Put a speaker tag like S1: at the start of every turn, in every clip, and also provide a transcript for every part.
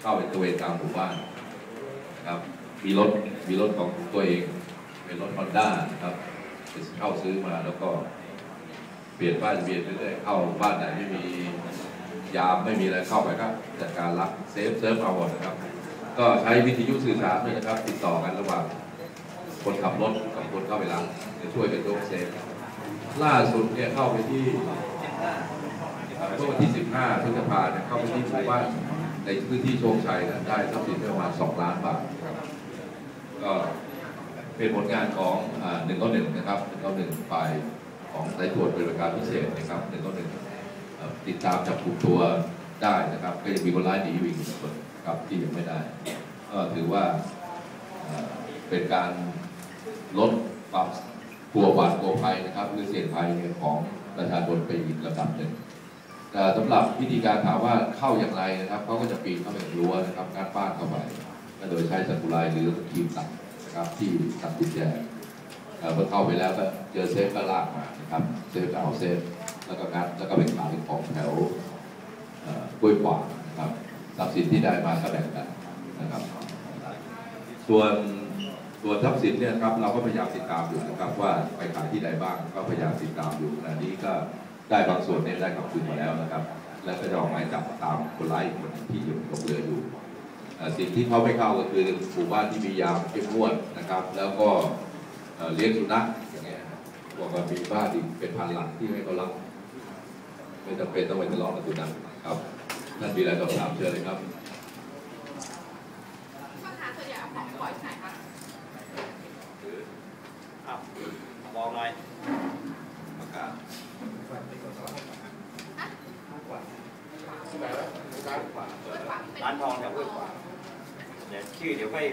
S1: เข้าไปตระเวนตามหมู่บ้านนะครับมีรถมีรถของตัวเอง เป็นรถฮอนด้านะครับเข้าซื้อมาแล้วก็เปลี่ยนป้ายทะเบียนเรื่อยๆเข้าบ้านไหนไม่มียามไม่มีอะไรเข้าไปก็จัดการลักเซฟเซิร์ฟเอาหมดนะครับ ก็ใช้วิทยุสื่อสารด้วยนะครับ ติดต่อกันระหว่างคนขับรถกับคนเข้าไปรับจะช่วยกันยกเซฟล่าสุดเนี่ยเข้าไปที่เมื่อวันที่ 15พฤษภาเนี่ยเข้าไปที่หมู่บ้าน ในพื้นที่โชคชัยนะได้ทรัพย์สินไปประมาณ 2 ล้านบาทนะครับก็เป็นผลงานของหนึ่งก็หนึ่งนะครับหนึ่งก็หนึ่งฝ่ายของสายตรวจปฏิบัติการพิเศษนะครับหนึ่งก็หนึ่งติดตามจับกลุ่มตัวได้นะครับ ก็ยังมีคนร้ายหนีอยู่อีกหนึ่งคนครับที่ยังไม่ได้ ก็ถือว่าเอ่อเป็นการลดความกลัวหวาดกลัวภัยนะครับหรือเสี่ยงภัยของประชาชนไปอีกระดับหนึ่ง แต่สำหรับวิธีการถามว่าเข้าอย่างไรนะครับเขาก็จะปีนเข้าไปในรั้วนะครับการบ้านเข้าไปโดยใช้สักุไรหรือครีมตัดนะครับที่ตัดกุญแจเอ่อเมื่อเข้าไปแล้วก็เจอเซฟก็ลากมานะครับเซฟก็เอาเซฟแล้วก็งัดแล้วก็ไปขายของแถวกล้วยขวางนะครับทรัพย์สินที่ได้มาก็แบ่งกันนะครับส่วนส่วนทรัพย์สินเนี่ยครับเราก็พยายามติดตามอยู่นะครับว่าไปขายที่ใดบ้างก็พยายามติดตามอยู่ขณะนี้ก็ ได้บางส่วนเนี่ยได้กลับคืนมาแล้วนะครับ และก็จะออกหมายจับตามคนร้ายอีกคนหนึ่งที่อยู่ตกเรืออยู่เอ่อสิ่งที่เขาไม่เข้าก็คือหมู่บ้านที่มียามเข้มงวดนะครับ แล้วก็เอ่อเลี้ยงสุนัขอย่างเงี้ยนะบอกว่ามีบ้านอีกเป็นพันหลังที่ไม่เขารับไม่จำเป็นต้องไปทะเลาะกับสุนัขครับนั่นมีอะไรต้องถามเชิญเลยครับ
S2: ข้อหาส่วนใหญ่เอาของปล่อยที่ไหนคะ
S3: อ้าวบอกหน่อย
S1: ประกาศ
S2: ด้วยความที่เป็น
S3: ร้านทองแถวห้วยขวางเดี๋ยวชื่อเดี๋ยวค่อย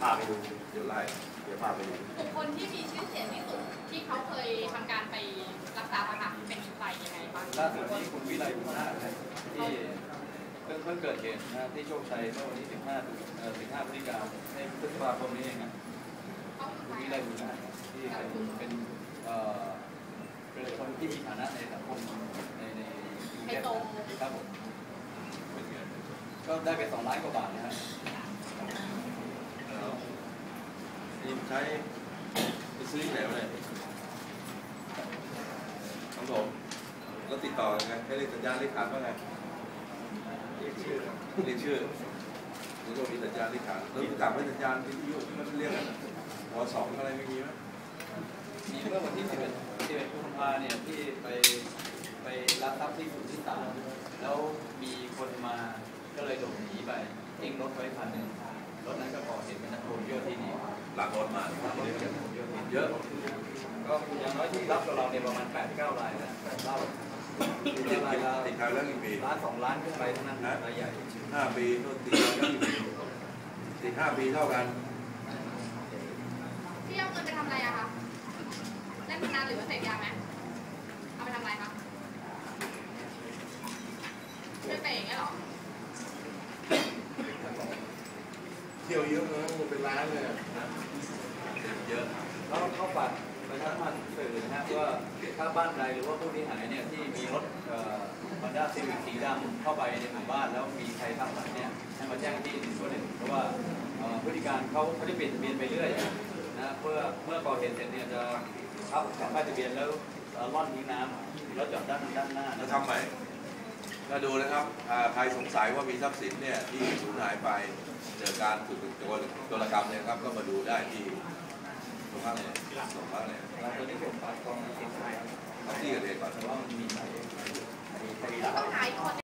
S3: พาไปดู
S1: เดี๋ยวไล่
S3: เดี๋ยวพาไปดู
S2: บุคคลที่มีชื่อเสียงที่สุดที่เขาเคยทำการไปรักษาพยาบาลเป็นใครยังไงบ้าง
S4: ล่าสุดที่คุณวิไลบุญนาถนะที่เพิ่งเพิ่งเกิดเหตุนะที่โชคชัยเมื่อวันที่ 15ตุเอ่อ15พฤศจิกายนในพฤษภาคมนี้เองนะ
S2: เขาคือ
S4: คุณ
S2: ใคร
S4: วิไลบุญนาถที่เป็นเป็นเอ่อเป็นคนที่มีฐานะในสังคมในในกรุง
S2: ไป
S4: เทพ
S2: ตรง
S4: ครับผม ก็ได้ไป2ล้านกว่าบาทนะฮะ
S1: นี่ใช้ไปซื้อที่ไหนวะเนี่ยครับผมแล้วติดต่อยังไงให้เรียกสัญญาณเรียกขานว่าไง
S4: เรียกชื่อ
S1: เรียกชื่อหรือว่ามีสัญญาณเรียกขานแล้วรู้จักไหมสัญญาณวิทยุที่มันเรียกกันวสองอะไรไม่มีไหม
S4: มีเมื่อวันที่11 11กุมภาเนี่ยที่ไปไปรับทรัพย์ที่สุทธิสารแล้วมีคนมา ก็เลยหลบหนีไปทิ้งรถไว้คันหนึ่งรถนั้นก็ก่อเหตุเป็นนักโทษเยอะที่นี่
S1: หลังรถมา
S4: รับรถเป็นนักโทษเยอะที่เยอะ ก็อย่างน้อยที่รับกับเราเนี่ยประมาณ8 9รายนะ8เล่า
S1: ติด
S4: ติดรายละ
S1: ติดทางแล้วกี่ปี
S4: ล้านสองล้านขึ้นไปทั้งนั้นรายใหญ่
S1: ห้าปีโน่นติดทางแล้วกี่ปีติดห้าปีเท่ากัน
S2: พี่เอาเงินไปทำอะไรอะคะเล่นพนันหรือว่าเสพยาไหมเอาไปทำอะไรคะช่วยเตะอย่างเงี้ยหรอ
S5: เที่ยวเยอะนะเป็นล้านเลยอะ
S4: เยอะแล้วเข้าฝากประชาสัมพันธ์สื่อนะฮะว่าถ้าบ้านใดหรือว่าผู้ที่หายเนี่ยที่มีรถฮอนด้าซีวิคสีดำเข้าไปในหมู่บ้านแล้วมีใครทำอะไรเนี่ยให้มาแจ้งที่หนึ่งตัวหนึ่งเพราะว่าพฤติการเขาเขาจะเปลี่ยนเบียนไปเรื่อยนะเพื่อเมื่อก่อเหตุเสร็จเนี่ยจะทับแผ่นป้ายทะเบียนแล้วล่อนทิ้งน้ำแล้วจอดด้านด้านหน้า
S1: แล้วทำไหม ก็ดูนะครับอ่าใครสงสัยว่ามีทรัพย์สินเนี่ยที่สูญหายไปเกิดการถูกโจรโจรกรรมเนี่ยครับก็มาดูได้ที่โรงพักเนี่ยโรงพักเนี่ย
S4: เราตัวนี้ผมฝากกองเสียงไทย
S1: เอาที่เกิดเหตุก่อน
S4: แต่ว่ามันมีหลาย
S2: ผู้ต้องหาอีกคน